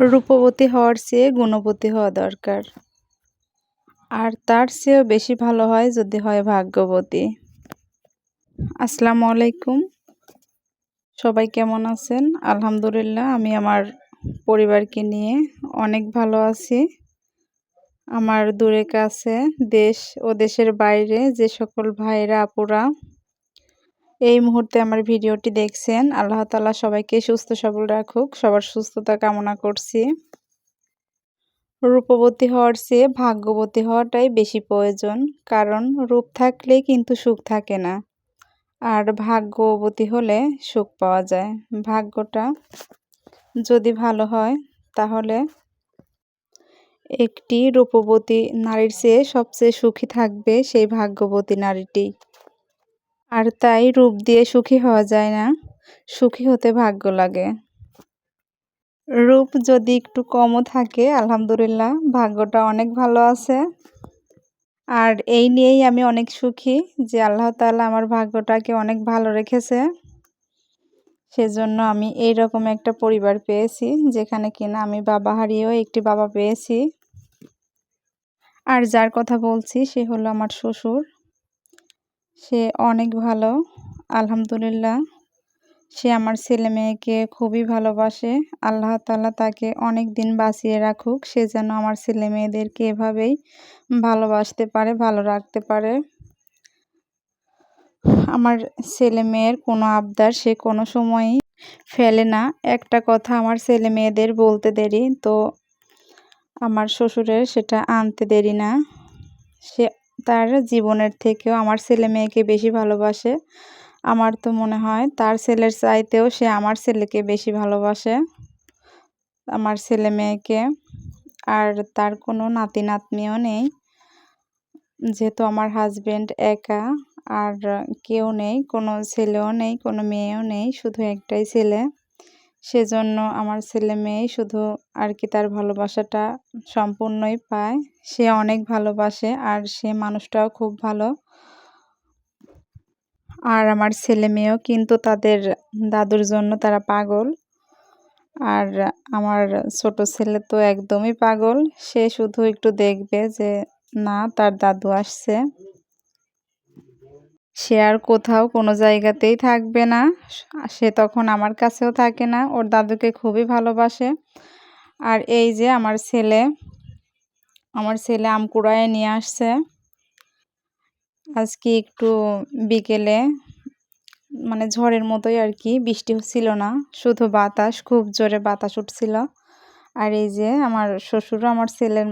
রূপবতী হওয়ার চেয়ে গুণবতী হওয়া দরকার। আর তার চেয়েও বেশি ভালো হয় যদি হয় ভাগ্যবতী। আসসালামু আলাইকুম। সবাই কেমন আছেন? আলহামদুলিল্লাহ, আমি আমার পরিবারকে নিয়ে অনেক ভালো আছি। আমার দূরে কাছে দেশ ও দেশের বাইরে যে সকল ভাইরা আপুরা এই মুহূর্তে আমার ভিডিওটি দেখছেন। আল্লাহ তালা সবাইকে সুস্থ সবল রাখুক। সবার সুস্থতা কামনা করছি। রূপবতী হওয়ার চেয়ে ভাগ্যবতী হওয়াটাই বেশি প্রয়োজন, কারণ রূপ থাকলে কিন্তু সুখ থাকে না। আর ভাগ্যবতী হলে সুখ পাওয়া যায়। ভাগ্যটা যদি ভালো হয়, তাহলে একটি রূপবতী নারীর চেয়ে সবচেয়ে সুখী থাকবে সেই ভাগ্যবতী নারীটি। আর তাই রূপ দিয়ে সুখী হওয়া যায় না। সুখী হতে ভাগ্য লাগে। রূপ যদি একটু কমও থাকে, আলহামদুলিল্লাহ, ভাগ্যটা অনেক ভালো আছে। আর এই নিয়েই আমি অনেক সুখী যে আল্লাহ তালা আমার ভাগ্যটাকে অনেক ভালো রেখেছে। সেজন্য আমি এই রকম একটা পরিবার পেয়েছি যেখানে কিনা আমি বাবা হারিয়েও একটি বাবা পেয়েছি। আর যার কথা বলছি সে হলো আমার শ্বশুর। সে অনেক ভালো, আলহামদুলিল্লাহ। সে আমার ছেলে মেয়েকে খুবই ভালোবাসে। আল্লাহ তালা তাকে অনেক দিন বাঁচিয়ে রাখুক। সে যেন আমার ছেলে মেয়েদেরকে এভাবেই ভালোবাসতে পারে, ভালো রাখতে পারে। আমার ছেলে মেয়ের কোনো আবদার সে কোনো সময়ই ফেলে না। একটা কথা আমার ছেলে মেয়েদের বলতে দেরি, তো আমার শ্বশুরের সেটা আনতে দেরি না। সে তার জীবনের থেকেও আমার ছেলে মেয়েকে বেশি ভালোবাসে। আমার তো মনে হয় তার ছেলের চাইতেও সে আমার ছেলেকে বেশি ভালোবাসে, আমার ছেলে মেয়েকে। আর তার কোনো নাতি নাতনিও নেই, যেহেতু আমার হাজব্যান্ড একা, আর কেউ নেই, কোনো ছেলেও নেই, কোনো মেয়েও নেই, শুধু একটাই ছেলে। সেজন্য আমার ছেলে মেয়েই শুধু আর কি তার ভালোবাসাটা সম্পূর্ণই পায়। সে অনেক ভালোবাসে আর সে মানুষটাও খুব ভালো। আর আমার ছেলে মেয়েও কিন্তু তাদের দাদুর জন্য তারা পাগল। আর আমার ছোট ছেলে তো একদমই পাগল। সে শুধু একটু দেখবে যে, না, তার দাদু আসছে। সে আর কোথাও কোনো জায়গাতেই থাকবে না। সে তখন আমার কাছেও থাকে না, ওর দাদুকে খুবই ভালোবাসে। আর এই যে আমার ছেলে আমার ছেলে আম কুড়ায় নিয়ে আসছে। আজকে একটু বিকেলে মানে ঝড়ের মতোই আর কি, বৃষ্টি ছিল না, শুধু বাতাস, খুব জোরে বাতাস উঠছিল। আর এই যে আমার শ্বশুরও আমার ছেলের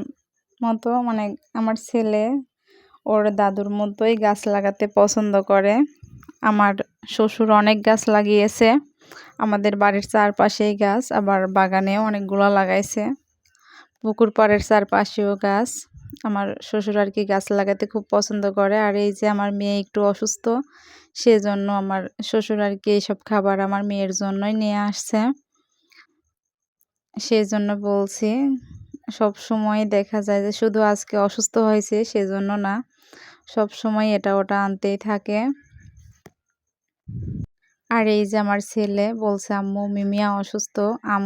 মতো মানে আমার ছেলে ওর দাদুর মতোই গাছ লাগাতে পছন্দ করে। আমার শ্বশুর অনেক গাছ লাগিয়েছে। আমাদের বাড়ির চারপাশেই গাছ, আবার বাগানেও অনেকগুলো লাগাইছে। পুকুর পাড়ের চারপাশেও গাছ। আমার শ্বশুর আর কি গাছ লাগাতে খুব পছন্দ করে। আর এই যে আমার মেয়ে একটু অসুস্থ, সেজন্য আমার শ্বশুর আর কি এইসব খাবার আমার মেয়ের জন্যই নিয়ে আসছে। সেই জন্য বলছি, সব সময় দেখা যায় যে শুধু আজকে অসুস্থ হয়েছে, সেজন্য না। সব সময় এটা ওটা আনতেই থাকে। আর এই যে আমার ছেলে বলছে, আম্মু মিমিয়া অসুস্থ, আম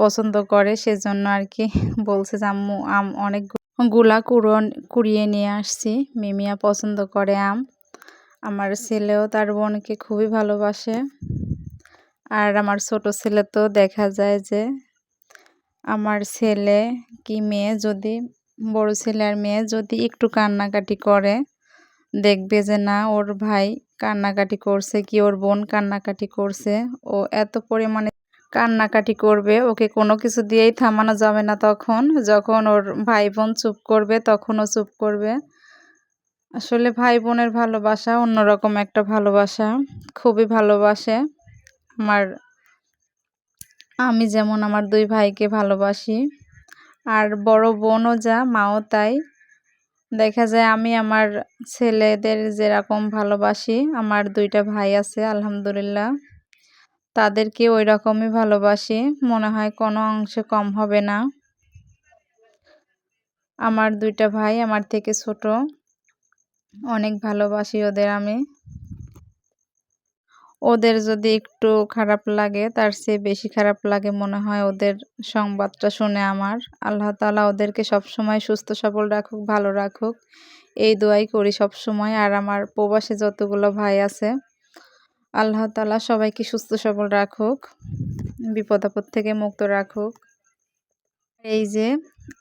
পছন্দ করে সেজন্য আর কি। বলছে যে, আম্মু, আম অনেকগুলা কুড়ন কুড়িয়ে নিয়ে আসছি মিমিয়া পছন্দ করে আম। আমার ছেলেও তার বোনকে খুবই ভালোবাসে। আর আমার ছোট ছেলে তো দেখা যায় যে, আমার ছেলে কি মেয়ে যদি বড় ছেলে আর মেয়ে যদি একটু কান্নাকাটি করে, দেখবে যে না, ওর ভাই কান্নাকাটি করছে, কি ওর বোন কান্নাকাটি করছে। ও এত পরিমাণে কান্নাকাটি করবে, ওকে কোনো কিছু দিয়েই থামানো যাবে না তখন। যখন ওর ভাই বোন চুপ করবে তখনও চুপ করবে। আসলে ভাই বোনের ভালোবাসা অন্যরকম একটা ভালোবাসা, খুবই ভালোবাসে। আমার, আমি যেমন আমার দুই ভাইকে ভালোবাসি। আর বড় বোনও যা, মাও তাই। দেখা যায় আমি আমার ছেলেদের যেরকম ভালোবাসি, আমার দুইটা ভাই আছে, আলহামদুলিল্লাহ। তাদেরকে ওই রকমই ভালোবাসি, মনে হয় কোনো অংশে কম হবে না। আমার দুইটা ভাই, আমার থেকে ছোট। অনেক ভালোবাসি ওদের আমি। ওদের যদি একটু খারাপ লাগে, তার চেয়ে বেশি খারাপ লাগে মনে হয় ওদের সংবাদটা শুনে আমার। আল্লাহ তালা ওদেরকে সবসময় সুস্থ, সবল রাখুক, ভালো রাখুক। এই দোয়াই করি সব সময় আর আমার প্রবাসে যতগুলো ভাই আছে, আল্লাহ তালা সবাইকে সুস্থ, সবল রাখুক, বিপদ আপদ থেকে মুক্ত রাখুক। এই যে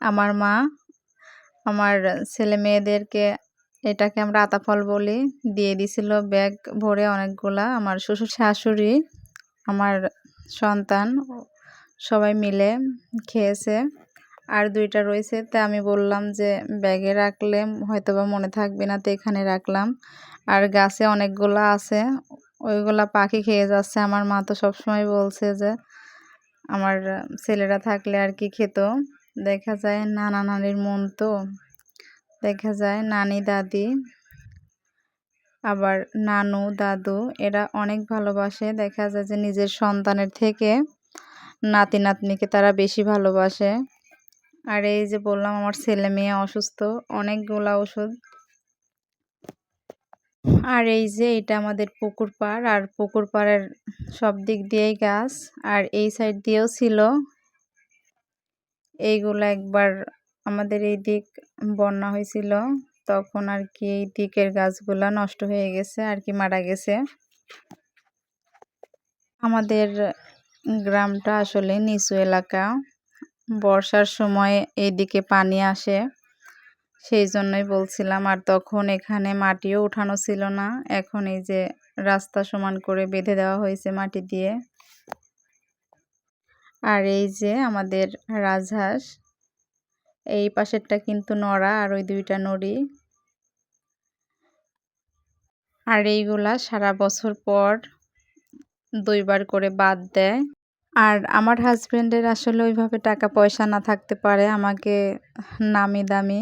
আমার মা, আমার ছেলে মেয়েদেরকে এটাকে আমরা আতাফল বলি। দিয়ে দিছিল ব্যাগ ভরে অনেকগুলা আমার শ্বশুর শাশুড়ি, আমার সন্তান, সবাই মিলে খেয়েছে। আর দুইটা রয়েছে, তা আমি বললাম যে ব্যাগে রাখলে হয়তো বা মনে থাকবে না, তো এখানে রাখলাম। আর গাছে অনেকগুলা আছে, ওইগুলা পাখি খেয়ে যাচ্ছে। আমার মা তো সবসময় বলছে যে আমার ছেলেরা থাকলে আর কি খেত। দেখা যায় নানা নানির মন তো দেখা যায় নানি, দাদি, আবার নানু, দাদু, এরা অনেক ভালোবাসে। দেখা যায় যে নিজের সন্তানের থেকে নাতি, নাতনিকে তারা বেশি ভালোবাসে। আর এই যে বললাম, আমার ছেলে মেয়ে অসুস্থ, অনেকগুলা ওষুধ। আর এই যে এটা আমাদের পুকুর পাড়, আর পুকুর পাড়ের সব দিক দিয়েই গাছ। আর এই সাইড দিয়েও ছিল। এইগুলো একবার আমাদের এই দিক বন্যা হয়েছিল, তখন আর কি এই দিকের গাছগুলা নষ্ট হয়ে গেছে, আর কি মারা গেছে। আমাদের গ্রামটা আসলে নিচু এলাকা। বর্ষার সময় এইদিকে পানি আসে, সেই জন্যই বলছিলাম, আর তখন এখানে মাটিও উঠানো ছিল না। এখন এই যে রাস্তা সমান করে বেঁধে দেওয়া হয়েছে মাটি দিয়ে। আর এই যে আমাদের রাজহাঁস এই পাশেরটা কিন্তু নড়া আর ওই দুইটা নড়ি। আর এইগুলা সারা বছর পর দুইবার করে বাদ দেয়। আর আমার হাজব্যান্ডের আসলে ওইভাবে টাকা পয়সা না থাকতে পারে, আমাকে নামি দামি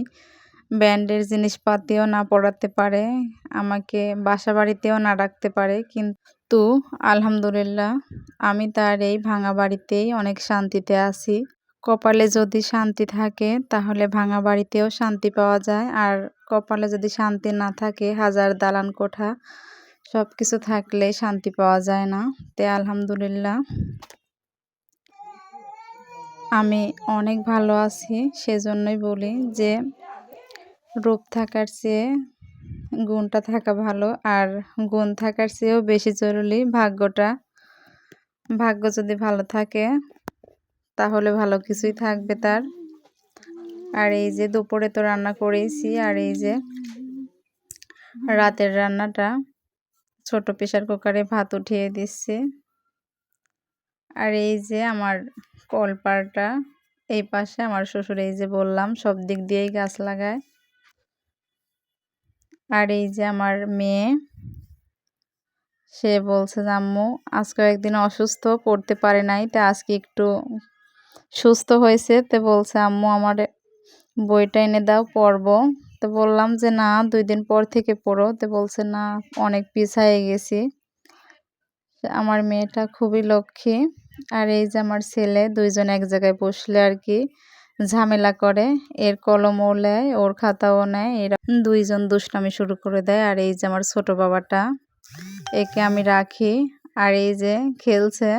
ব্যান্ডের জিনিসপাতিও না পড়াতে পারে, আমাকে বাসা বাড়িতেও না রাখতে পারে। কিন্তু আলহামদুলিল্লাহ, আমি তার এই ভাঙা বাড়িতেই অনেক শান্তিতে আছি। কপালে যদি শান্তি থাকে, তাহলে ভাঙা বাড়িতেও শান্তি পাওয়া যায়। আর কপালে যদি শান্তি না থাকে, হাজার দালান কোঠা সব কিছু থাকলে শান্তি পাওয়া যায় না। তে আলহামদুলিল্লাহ। আমি অনেক ভালো আছি, সেজন্যই বলি যে, রূপ থাকার চেয়ে গুণটা থাকা ভালো। আর গুণ থাকার চেয়েও বেশি জরুরি ভাগ্যটা। ভাগ্য যদি ভালো থাকে তাহলে ভালো কিছুই থাকবে তার। আর এই যে দুপুরে তো রান্না করেইছি, আর এই যে রাতের রান্নাটা ছোট প্রেশার কুকারে ভাত উঠিয়ে দিচ্ছি। আর এই যে আমার কলপারটা এই পাশে আমার শ্বশুর এই যে বললাম, সব দিক দিয়েই গাছ লাগায়। আর এই যে আমার মেয়ে, সে বলছে, আম্মু আজকে একদিন অসুস্থ, পড়তে পারে নাই, তা আজকে একটু সুস্থ হয়েছে তো বলছে, আম্মু, আমার বইটা এনে দাও, পড়ব। তো বললাম যে, না, দুই দিন পর থেকে পড়ো। তো বলছে, না, অনেক পিছায়ে গেছি। আমার মেয়েটা খুবই লক্ষ্মী। আর এই যে আমার ছেলে, দুইজন এক জায়গায় বসলে আর কি ঝামেলা করে। এর কলমও নেয়, ওর খাতাও নেয়, এরা দুইজন দুষ্টামি শুরু করে দেয়। আর এই যে আমার ছোট বাবাটা, একে আমি রাখি। আর এই যে খেলছে